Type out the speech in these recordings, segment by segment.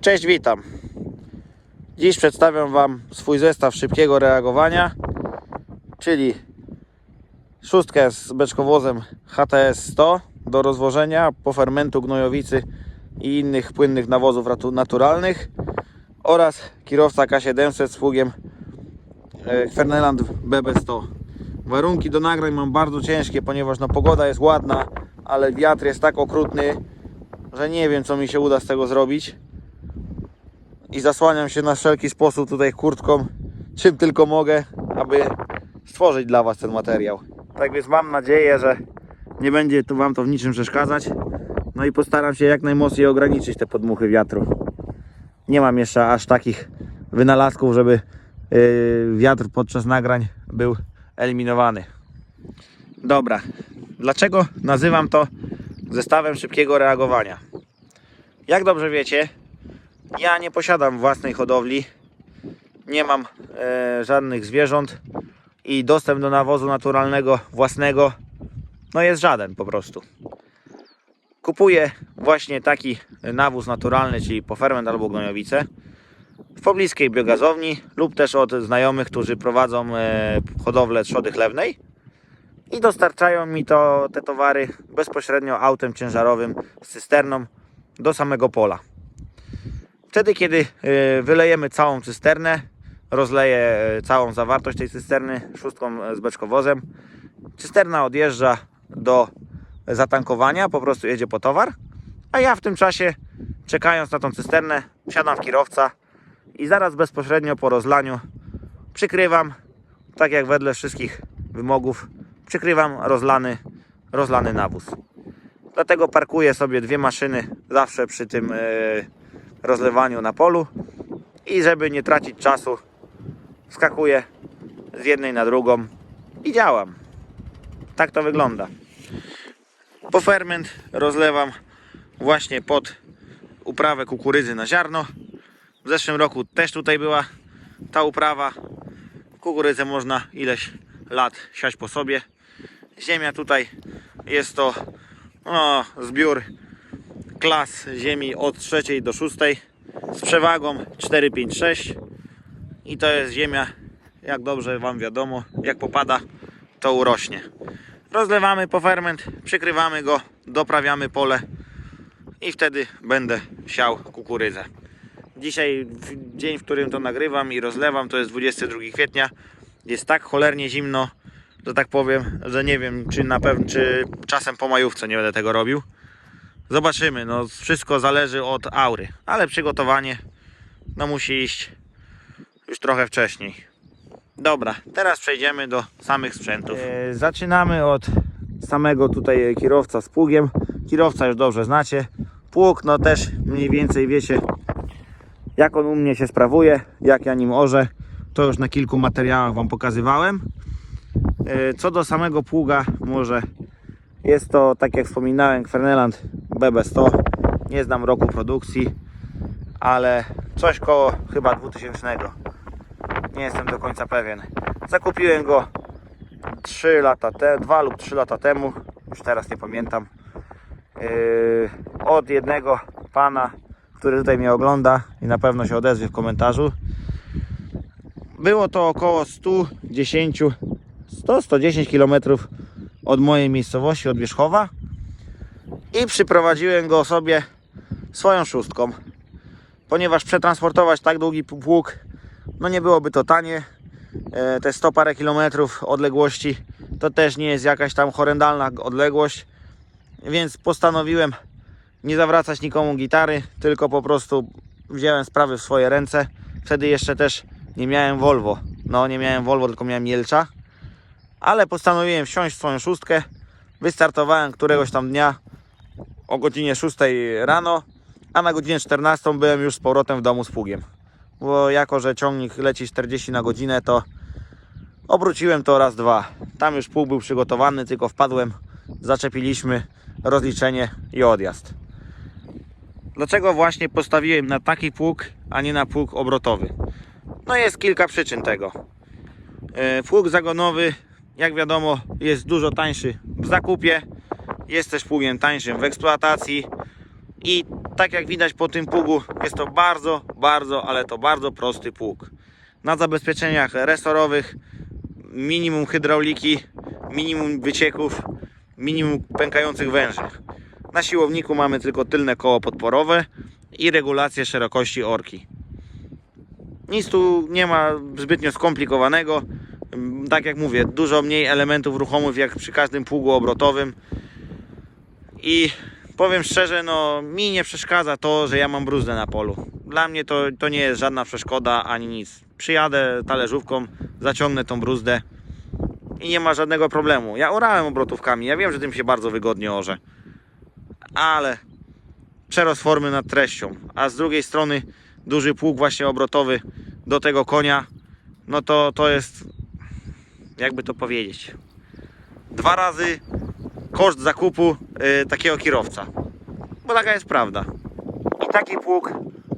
Cześć, witam. Dziś przedstawiam Wam swój zestaw szybkiego reagowania, czyli szóstkę z beczkowozem HTS 100 do rozwożenia po fermentu gnojowicy i innych płynnych nawozów naturalnych oraz kierowca K700 z pługiem e, Ferneland BB100. Warunki do nagrań mam bardzo ciężkie, ponieważ no, pogoda jest ładna, ale wiatr jest tak okrutny, że nie wiem co mi się uda z tego zrobić i zasłaniam się na wszelki sposób tutaj kurtką, czym tylko mogę, aby stworzyć dla Was ten materiał. Tak więc mam nadzieję, że nie będzie tu Wam to w niczym przeszkadzać. No i postaram się jak najmocniej ograniczyć te podmuchy wiatru. Nie mam jeszcze aż takich wynalazków, żeby yy, wiatr podczas nagrań był eliminowany. Dobra, dlaczego nazywam to zestawem szybkiego reagowania? Jak dobrze wiecie, ja nie posiadam własnej hodowli, nie mam e, żadnych zwierząt i dostęp do nawozu naturalnego własnego no jest żaden po prostu. Kupuję właśnie taki nawóz naturalny, czyli poferment albo gnojowice w pobliskiej biogazowni lub też od znajomych, którzy prowadzą e, hodowlę trzody chlewnej i dostarczają mi to te towary bezpośrednio autem ciężarowym z cysterną do samego pola. Wtedy, kiedy y, wylejemy całą cysternę, rozleję y, całą zawartość tej cysterny szóstką y, z beczkowozem. Cysterna odjeżdża do zatankowania, po prostu jedzie po towar, a ja w tym czasie, czekając na tą cysternę, wsiadam w kierowca i zaraz bezpośrednio po rozlaniu przykrywam, tak jak wedle wszystkich wymogów, przykrywam rozlany, rozlany nawóz. Dlatego parkuję sobie dwie maszyny zawsze przy tym e, rozlewaniu na polu i żeby nie tracić czasu, skakuję z jednej na drugą i działam. Tak to wygląda. Po ferment rozlewam właśnie pod uprawę kukurydzy na ziarno. W zeszłym roku też tutaj była ta uprawa. Kukurydzę można ileś lat siać po sobie. Ziemia tutaj jest to no, zbiór klas ziemi od trzeciej do szóstej z przewagą 4-5-6 i to jest ziemia, jak dobrze Wam wiadomo, jak popada to urośnie. Rozlewamy po ferment, przykrywamy go, doprawiamy pole i wtedy będę siał kukurydzę. Dzisiaj, dzień, w którym to nagrywam i rozlewam, to jest 22 kwietnia. Jest tak cholernie zimno, że tak powiem, że nie wiem, czy na pewno, czy czasem po majówce nie będę tego robił. Zobaczymy, no wszystko zależy od aury, ale przygotowanie no musi iść już trochę wcześniej. Dobra, teraz przejdziemy do samych sprzętów. E, zaczynamy od samego tutaj kierowca z pługiem. Kierowca już dobrze znacie. Pług, no też mniej więcej wiecie jak on u mnie się sprawuje, jak ja nim orzę. To już na kilku materiałach Wam pokazywałem. E, Co do samego pługa, może jest to, tak jak wspominałem, Ferneland BB100. Nie znam roku produkcji, ale coś koło chyba 2000. Nie jestem do końca pewien. Zakupiłem go 3 lata te, 2 lub 3 lata temu, już teraz nie pamiętam. Yy, od jednego pana, który tutaj mnie ogląda i na pewno się odezwie w komentarzu. Było to około 110 100-110 km od mojej miejscowości, od Wierzchowa i przyprowadziłem go sobie swoją szóstką. Ponieważ przetransportować tak długi pług no nie byłoby to tanie. E, te 100 parę kilometrów odległości to też nie jest jakaś tam horrendalna odległość. Więc postanowiłem nie zawracać nikomu gitary tylko po prostu wziąłem sprawy w swoje ręce. Wtedy jeszcze też nie miałem Volvo. No nie miałem Volvo tylko miałem Jelcza ale postanowiłem wsiąść w swoją szóstkę. Wystartowałem któregoś tam dnia o godzinie 6 rano, a na godzinę 14 byłem już z powrotem w domu z pługiem. Bo jako, że ciągnik leci 40 na godzinę, to obróciłem to raz, dwa. Tam już pług był przygotowany, tylko wpadłem, zaczepiliśmy rozliczenie i odjazd. Dlaczego właśnie postawiłem na taki pług, a nie na pług obrotowy? No jest kilka przyczyn tego. E, Pług zagonowy, jak wiadomo, jest dużo tańszy w zakupie. Jest też pługiem tańszym w eksploatacji i tak jak widać po tym pługu, jest to bardzo, bardzo, ale to bardzo prosty pług. Na zabezpieczeniach resorowych minimum hydrauliki, minimum wycieków, minimum pękających węży. Na siłowniku mamy tylko tylne koło podporowe i regulację szerokości orki. Nic tu nie ma zbytnio skomplikowanego. Tak jak mówię, dużo mniej elementów ruchomych jak przy każdym pługu obrotowym. I powiem szczerze, no mi nie przeszkadza to, że ja mam bruzdę na polu. Dla mnie to, to nie jest żadna przeszkoda ani nic. Przyjadę talerzówką, zaciągnę tą bruzdę i nie ma żadnego problemu. Ja orałem obrotówkami, ja wiem, że tym się bardzo wygodnie orze. Ale przerost formy nad treścią, a z drugiej strony duży pług właśnie obrotowy do tego konia, no to to jest, jakby to powiedzieć, dwa razy koszt zakupu y, takiego kierowca. Bo taka jest prawda. I taki pług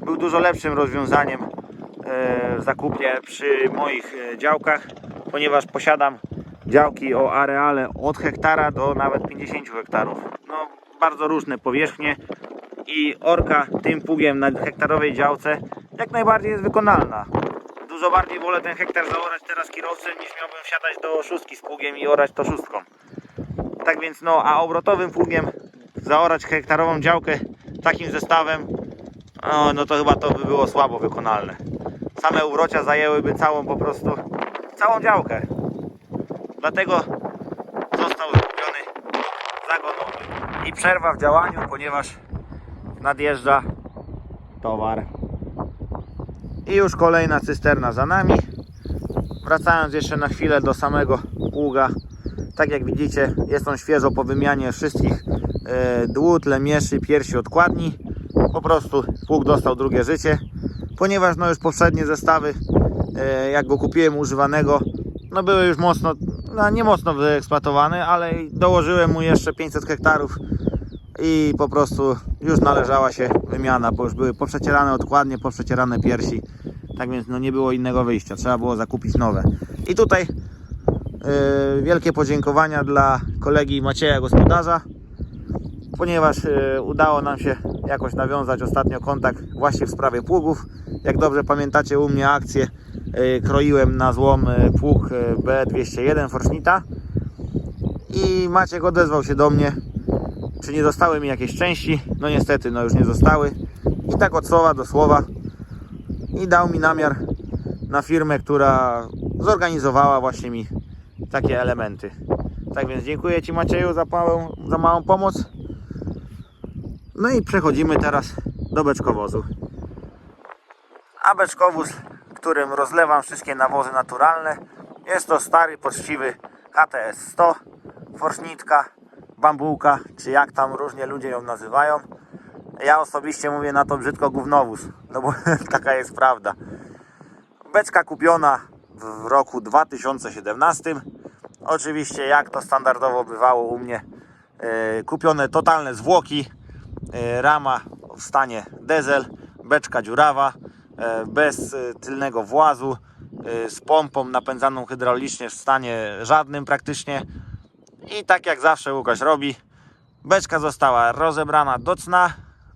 był dużo lepszym rozwiązaniem y, w zakupie przy moich y, działkach, ponieważ posiadam działki o areale od hektara do nawet 50 hektarów. No, bardzo różne powierzchnie i orka tym pługiem na hektarowej działce jak najbardziej jest wykonalna. Dużo bardziej wolę ten hektar zaorać teraz kierowcem niż miałbym wsiadać do szóstki z pługiem i orać to szóstką. Tak więc no, a obrotowym pługiem zaorać hektarową działkę takim zestawem, no, no to chyba to by było słabo wykonalne. Same urocia zajęłyby całą po prostu, całą działkę. Dlatego został zrobiony zagonowy. I przerwa w działaniu, ponieważ nadjeżdża towar. I już kolejna cysterna za nami. Wracając jeszcze na chwilę do samego pługa. Tak jak widzicie, jest on świeżo po wymianie wszystkich e, dłut, lemieszy, piersi, odkładni. Po prostu pług dostał drugie życie. Ponieważ no już poprzednie zestawy, e, jak go kupiłem używanego, no były już mocno, no nie mocno wyeksploatowane, ale dołożyłem mu jeszcze 500 hektarów i po prostu już należała się wymiana, bo już były poprzecierane odkładnie, poprzecierane piersi. Tak więc no nie było innego wyjścia, trzeba było zakupić nowe. I tutaj yy, wielkie podziękowania dla kolegi Macieja gospodarza, ponieważ yy, udało nam się jakoś nawiązać ostatnio kontakt właśnie w sprawie pługów. Jak dobrze pamiętacie u mnie akcję yy, kroiłem na złom yy, pług yy, B201 Forsznita i Maciek odezwał się do mnie czy nie zostały mi jakieś części. No niestety, no już nie zostały. I tak od słowa do słowa. I dał mi namiar na firmę, która zorganizowała właśnie mi takie elementy. Tak więc dziękuję Ci Macieju za małą, za małą pomoc. No i przechodzimy teraz do beczkowozu. A beczkowóz, którym rozlewam wszystkie nawozy naturalne, jest to stary, poczciwy HTS 100, forsznitka, bambułka, czy jak tam różnie ludzie ją nazywają. Ja osobiście mówię na to brzydko gównowóz, no bo taka jest prawda. Beczka kupiona w roku 2017. Oczywiście jak to standardowo bywało u mnie, yy, kupione totalne zwłoki, yy, rama w stanie diesel, beczka dziurawa, yy, bez tylnego włazu, yy, z pompą napędzaną hydraulicznie w stanie żadnym praktycznie. I tak jak zawsze Łukasz robi, beczka została rozebrana do cna,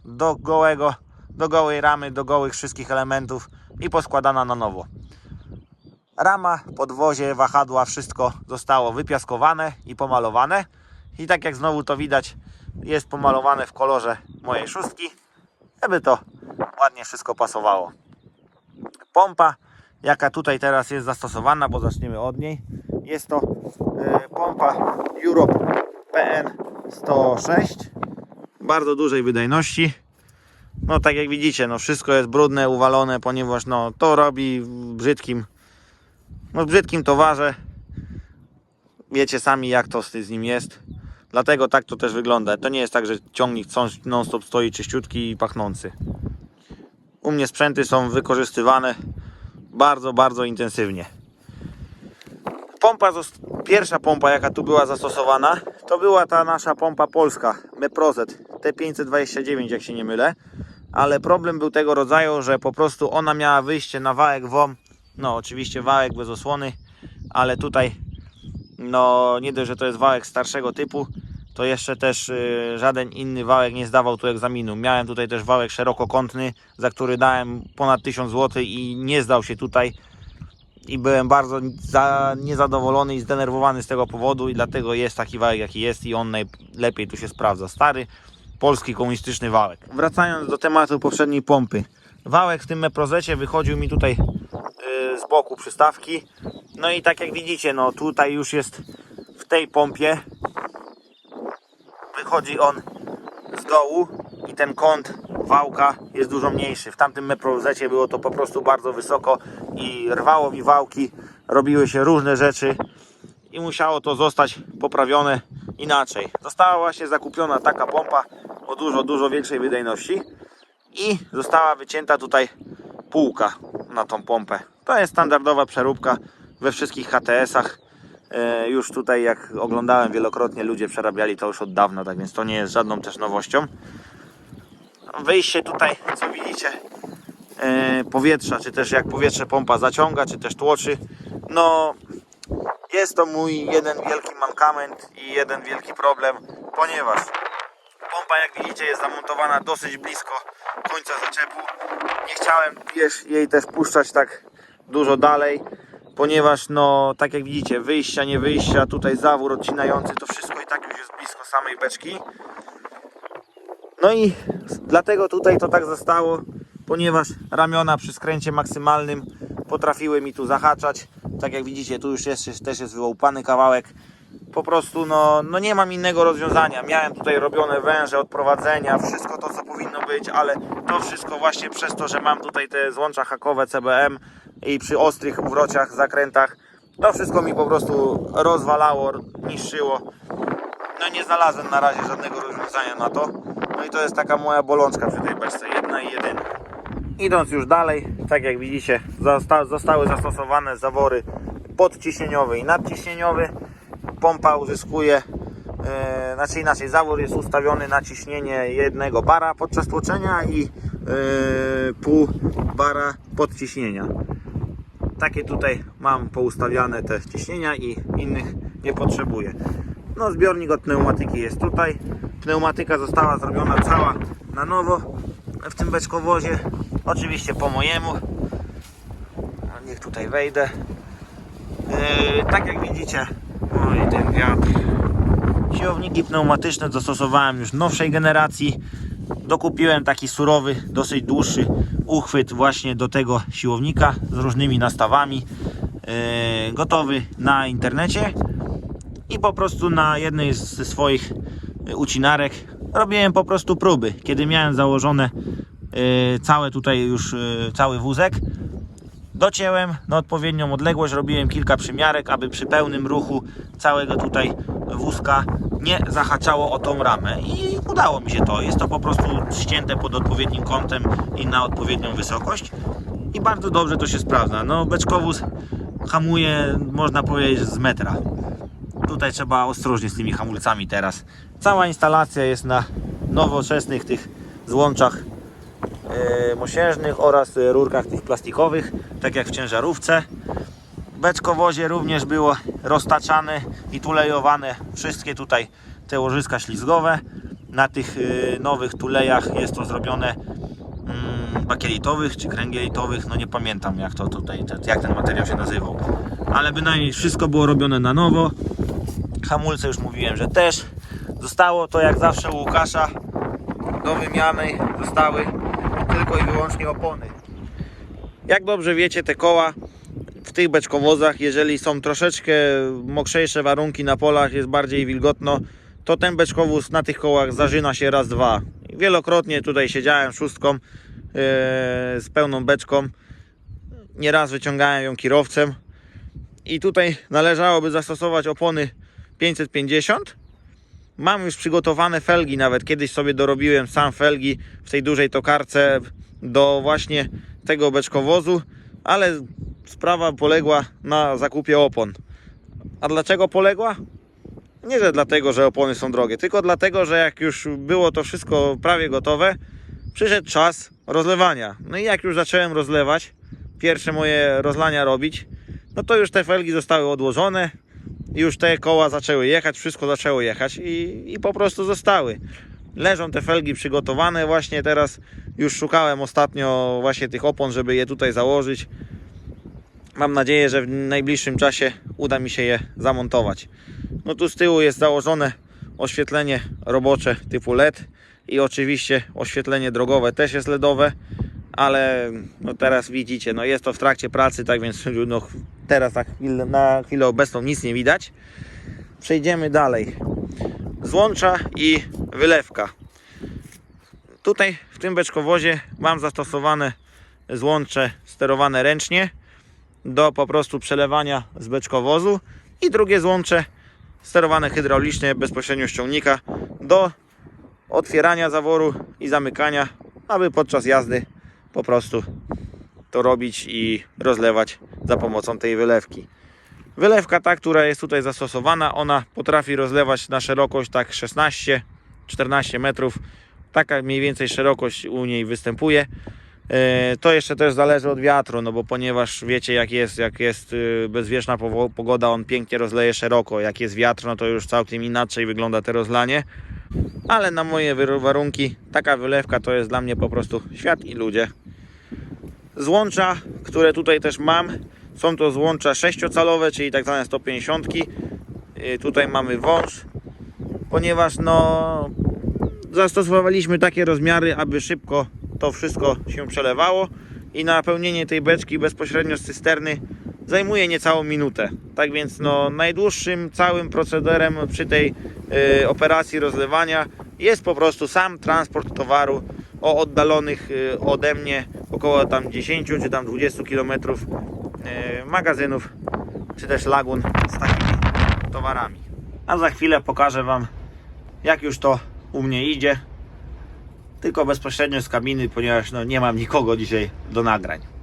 do gołego, do gołej ramy, do gołych wszystkich elementów i poskładana na nowo. Rama, podwozie, wahadła, wszystko zostało wypiaskowane i pomalowane. I tak jak znowu to widać, jest pomalowane w kolorze mojej szóstki, żeby to ładnie wszystko pasowało. Pompa, jaka tutaj teraz jest zastosowana, bo zaczniemy od niej, jest to e, pompa Europe PN 106 bardzo dużej wydajności. No tak jak widzicie no wszystko jest brudne, uwalone ponieważ no to robi w brzydkim no w brzydkim towarze. Wiecie sami jak to z nim jest. Dlatego tak to też wygląda. To nie jest tak, że ciągnik non stop stoi czyściutki i pachnący. U mnie sprzęty są wykorzystywane bardzo, bardzo intensywnie. Pompa, pierwsza pompa jaka tu była zastosowana, to była ta nasza pompa polska, Meprozet T529 jak się nie mylę, ale problem był tego rodzaju, że po prostu ona miała wyjście na wałek WOM, no oczywiście wałek bez osłony, ale tutaj no nie dość, że to jest wałek starszego typu, to jeszcze też y, żaden inny wałek nie zdawał tu egzaminu. Miałem tutaj też wałek szerokokątny, za który dałem ponad 1000 zł i nie zdał się tutaj. I byłem bardzo za, niezadowolony i zdenerwowany z tego powodu i dlatego jest taki wałek jaki jest i on najlepiej tu się sprawdza. Stary, polski komunistyczny wałek. Wracając do tematu poprzedniej pompy. Wałek w tym meprozecie wychodził mi tutaj y, z boku przystawki. No i tak jak widzicie, no tutaj już jest w tej pompie wychodzi on z dołu i ten kąt wałka jest dużo mniejszy. W tamtym meprozecie było to po prostu bardzo wysoko i rwało mi wałki, robiły się różne rzeczy i musiało to zostać poprawione inaczej. Została właśnie zakupiona taka pompa o dużo, dużo większej wydajności i została wycięta tutaj półka na tą pompę. To jest standardowa przeróbka we wszystkich HTS-ach. E, Już tutaj jak oglądałem wielokrotnie ludzie przerabiali to już od dawna, tak więc to nie jest żadną też nowością. Wyjście tutaj, co widzicie, e, powietrza, czy też jak powietrze pompa zaciąga, czy też tłoczy, no jest to mój jeden wielki mankament i jeden wielki problem, ponieważ jak widzicie jest zamontowana dosyć blisko końca zaczepu. Nie chciałem wiesz, jej też puszczać tak dużo dalej, ponieważ no tak jak widzicie wyjścia, nie wyjścia, tutaj zawór odcinający, to wszystko i tak już jest blisko samej beczki. No i dlatego tutaj to tak zostało, ponieważ ramiona przy skręcie maksymalnym potrafiły mi tu zahaczać. Tak jak widzicie, tu już jest, też jest wyłupany kawałek. Po prostu no, no nie mam innego rozwiązania. Miałem tutaj robione węże, odprowadzenia, wszystko to co powinno być, ale to wszystko właśnie przez to, że mam tutaj te złącza hakowe CBM i przy ostrych uwrociach, zakrętach, to wszystko mi po prostu rozwalało, niszczyło. No nie znalazłem na razie żadnego rozwiązania na to. No i to jest taka moja bolączka przy tej beczce, jedna i jedyna. Idąc już dalej, tak jak widzicie, zosta zostały zastosowane zawory podciśnieniowy i nadciśnieniowy. Pompa uzyskuje, e, znaczy inaczej, zawór jest ustawiony na ciśnienie jednego bara podczas tłoczenia i e, pół bara podciśnienia. Takie tutaj mam poustawiane te ciśnienia i innych nie potrzebuję. No zbiornik od pneumatyki jest tutaj. Pneumatyka została zrobiona cała na nowo w tym beczkowozie. Oczywiście po mojemu. Niech tutaj wejdę. Yy, tak jak widzicie, oj ten wiatr. Siłowniki pneumatyczne dostosowałem już nowszej generacji. Dokupiłem taki surowy, dosyć dłuższy uchwyt właśnie do tego siłownika z różnymi nastawami. Yy, gotowy na internecie i po prostu na jednej ze swoich ucinarek robiłem po prostu próby. Kiedy miałem założone y, całe tutaj już y, cały wózek, docięłem na odpowiednią odległość, robiłem kilka przymiarek, aby przy pełnym ruchu całego tutaj wózka nie zahaczało o tą ramę i udało mi się to. Jest to po prostu ścięte pod odpowiednim kątem i na odpowiednią wysokość i bardzo dobrze to się sprawdza. No beczkowóz hamuje można powiedzieć z metra tutaj trzeba ostrożnie z tymi hamulcami teraz. Cała instalacja jest na nowoczesnych tych złączach mosiężnych oraz e, rurkach tych plastikowych, tak jak w ciężarówce. Beczkowozie również było roztaczane i tulejowane wszystkie tutaj te łożyska ślizgowe. Na tych e, nowych tulejach jest to zrobione mm, bakielitowych czy kręgielitowych, no nie pamiętam jak to tutaj, jak ten materiał się nazywał. Ale bynajmniej wszystko było robione na nowo. Hamulce już mówiłem, że też. Zostało to jak zawsze u Łukasza do wymiany zostały wyłącznie opony. Jak dobrze wiecie, te koła w tych beczkowozach, jeżeli są troszeczkę mokrzejsze warunki na polach, jest bardziej wilgotno, to ten beczkowóz na tych kołach zażyna się raz, dwa. Wielokrotnie tutaj siedziałem szóstką yy, z pełną beczką. Nieraz wyciągałem ją kierowcem. I tutaj należałoby zastosować opony 550. Mam już przygotowane felgi, nawet kiedyś sobie dorobiłem sam felgi w tej dużej tokarce do właśnie tego beczkowozu, ale sprawa poległa na zakupie opon. A dlaczego poległa? Nie, że dlatego, że opony są drogie, tylko dlatego, że jak już było to wszystko prawie gotowe, przyszedł czas rozlewania. No i jak już zacząłem rozlewać, pierwsze moje rozlania robić, no to już te felgi zostały odłożone już te koła zaczęły jechać, wszystko zaczęło jechać i, i po prostu zostały. Leżą te felgi przygotowane, właśnie teraz już szukałem ostatnio właśnie tych opon, żeby je tutaj założyć. Mam nadzieję, że w najbliższym czasie uda mi się je zamontować. No tu z tyłu jest założone oświetlenie robocze typu LED i oczywiście oświetlenie drogowe też jest LEDowe, ale no teraz widzicie, no jest to w trakcie pracy, tak więc no teraz na chwilę, na chwilę obecną nic nie widać. Przejdziemy dalej. Złącza i wylewka. Tutaj w tym beczkowozie mam zastosowane złącze sterowane ręcznie do po prostu przelewania z beczkowozu i drugie złącze sterowane hydraulicznie bezpośrednio z ciągnika do otwierania zaworu i zamykania, aby podczas jazdy po prostu to robić i rozlewać za pomocą tej wylewki. Wylewka ta, która jest tutaj zastosowana, ona potrafi rozlewać na szerokość tak 16-14 metrów. Taka mniej więcej szerokość u niej występuje. E, To jeszcze też zależy od wiatru, no bo ponieważ wiecie jak jest, jak jest y, bezwieczna pogoda, on pięknie rozleje szeroko. Jak jest wiatr, no to już całkiem inaczej wygląda te rozlanie. Ale na moje warunki taka wylewka to jest dla mnie po prostu świat i ludzie. Złącza, które tutaj też mam, są to złącza sześciocalowe, czyli tak zwane 150. Y, Tutaj mamy wąż, ponieważ no zastosowaliśmy takie rozmiary, aby szybko to wszystko się przelewało i napełnienie tej beczki bezpośrednio z cysterny zajmuje niecałą minutę. Tak więc no, najdłuższym całym procederem przy tej y, operacji rozlewania jest po prostu sam transport towaru o oddalonych y, ode mnie około tam 10 czy tam 20 km y, magazynów czy też lagun z takimi towarami. A za chwilę pokażę Wam jak już to u mnie idzie tylko bezpośrednio z kabiny, ponieważ no, nie mam nikogo dzisiaj do nagrań.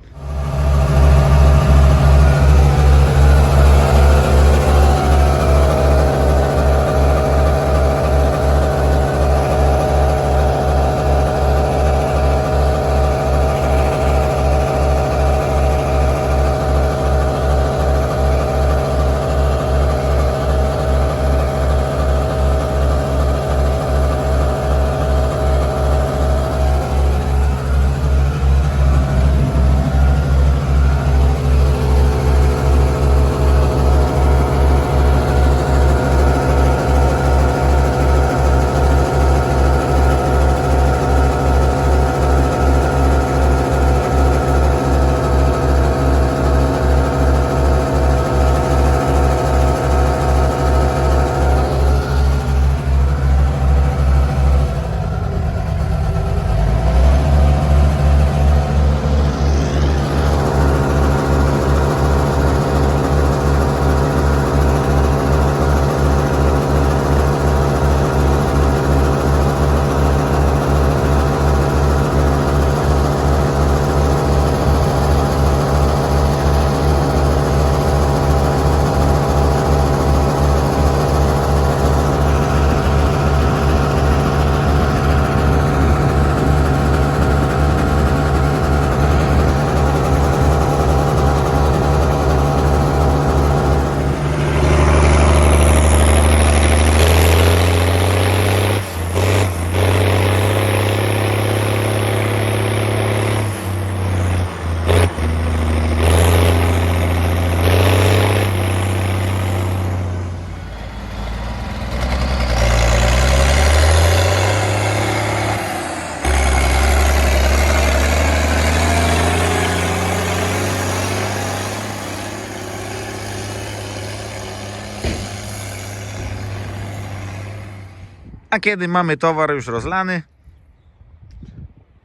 Kiedy mamy towar już rozlany,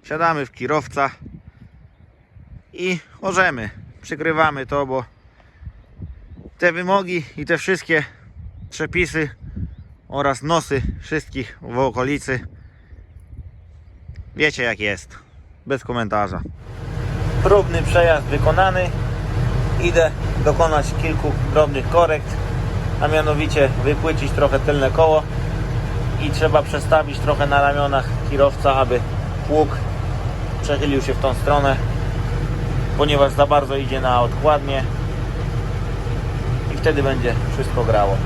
siadamy w kierowca i możemy. Przykrywamy to, bo te wymogi i te wszystkie przepisy oraz nosy wszystkich w okolicy wiecie jak jest. Bez komentarza. Próbny przejazd wykonany. Idę dokonać kilku drobnych korekt, a mianowicie wypłycić trochę tylne koło i trzeba przestawić trochę na ramionach kierowca, aby pług przechylił się w tą stronę, ponieważ za bardzo idzie na odkładnie. I wtedy będzie wszystko grało.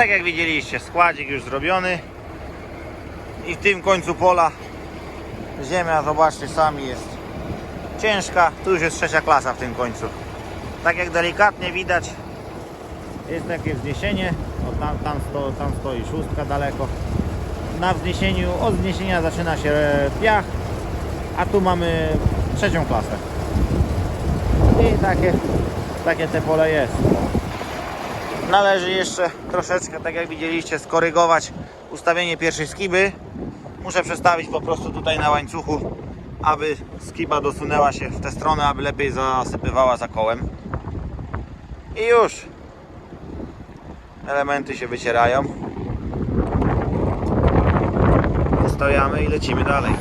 Tak jak składzik już zrobiony. I w tym końcu pola ziemia, zobaczcie sami, jest ciężka. Tu już jest trzecia klasa w tym końcu. Tak jak delikatnie widać, jest takie wzniesienie. O, tam, tam, sto, tam stoi szóstka daleko. Na wzniesieniu, od wzniesienia zaczyna się piach, a tu mamy trzecią klasę. I takie, takie te pole jest. Należy jeszcze troszeczkę, tak jak widzieliście, skorygować ustawienie pierwszej skiby. Muszę przestawić po prostu tutaj na łańcuchu, aby skiba dosunęła się w tę stronę, aby lepiej zasypywała za kołem. I już. Elementy się wycierają. Zostawiamy i lecimy dalej.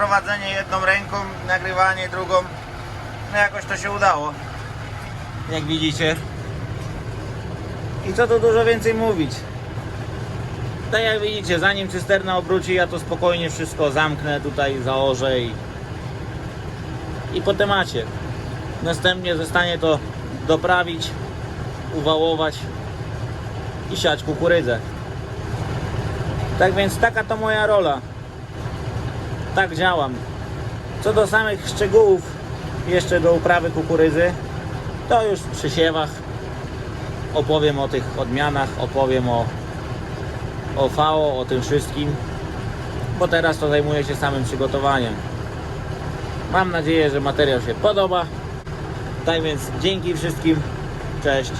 Prowadzenie jedną ręką, nagrywanie drugą. No jakoś to się udało. Jak widzicie. I co tu dużo więcej mówić. Tak jak widzicie, zanim cysterna obróci, ja to spokojnie wszystko zamknę tutaj, założę i, i po temacie. Następnie zostanie to doprawić, uwałować i siać kukurydzę. Tak więc taka to moja rola. Tak działam. Co do samych szczegółów jeszcze do uprawy kukurydzy, to już w przysiewach opowiem o tych odmianach, opowiem o, o FAO, o tym wszystkim, bo teraz to zajmuję się samym przygotowaniem. Mam nadzieję, że materiał się podoba. Tak więc dzięki wszystkim. Cześć.